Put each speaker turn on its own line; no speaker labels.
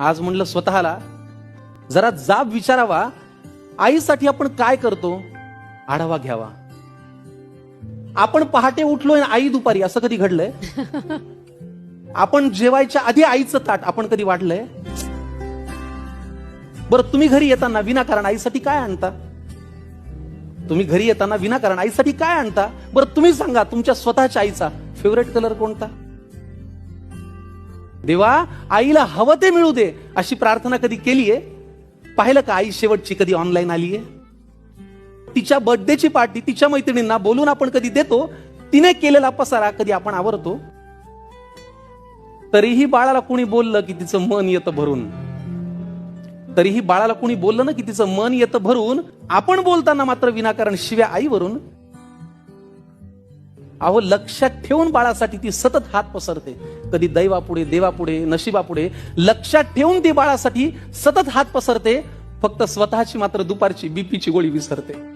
आज म्हणलं स्वतःला जरा जाब विचारावा आईसाठी आपण काय करतो? आढावा घ्यावा. आपण पहाटे उठलोय आणि आई दुपारी असं कधी घडलंय? आपण जेवायच्या आधी आईचं ताट आपण कधी वाढलंय? बरं तुम्ही घरी येताना विनाकारण आईसाठी काय आणता? तुम्ही घरी येताना विनाकारण आईसाठी काय आणता? बरं तुम्ही सांगा तुमच्या स्वतःच्या आईचा फेवरेट कलर कोणता? देवा आईला हवं ते मिळू दे अशी प्रार्थना कधी केलीये? पाहिलं का आई शेवटची कधी ऑनलाईन आलीये? तिच्या बर्थडेची पार्टी तिच्या मैत्रिणींना बोलून आपण कधी देतो? तिने केलेला पसारा कधी आपण आवरतो? तरीही बाळाला कुणी बोललं की तिचं मन येतं भरून? तरीही बाळाला कुणी बोललं ना की तिचं मन येतं भरून? आपण बोलताना मात्र विनाकारण शिव्या आईवरून अहो लक्षात ठेवून बाळासाठी ती सतत हात पसरते. कधी दैवापुढे देवापुढे नशिबापुढे लक्षात ठेवून ती बाळासाठी सतत हात पसरते. फक्त स्वतःची मात्र दुपारची बीपीची गोळी विसरते.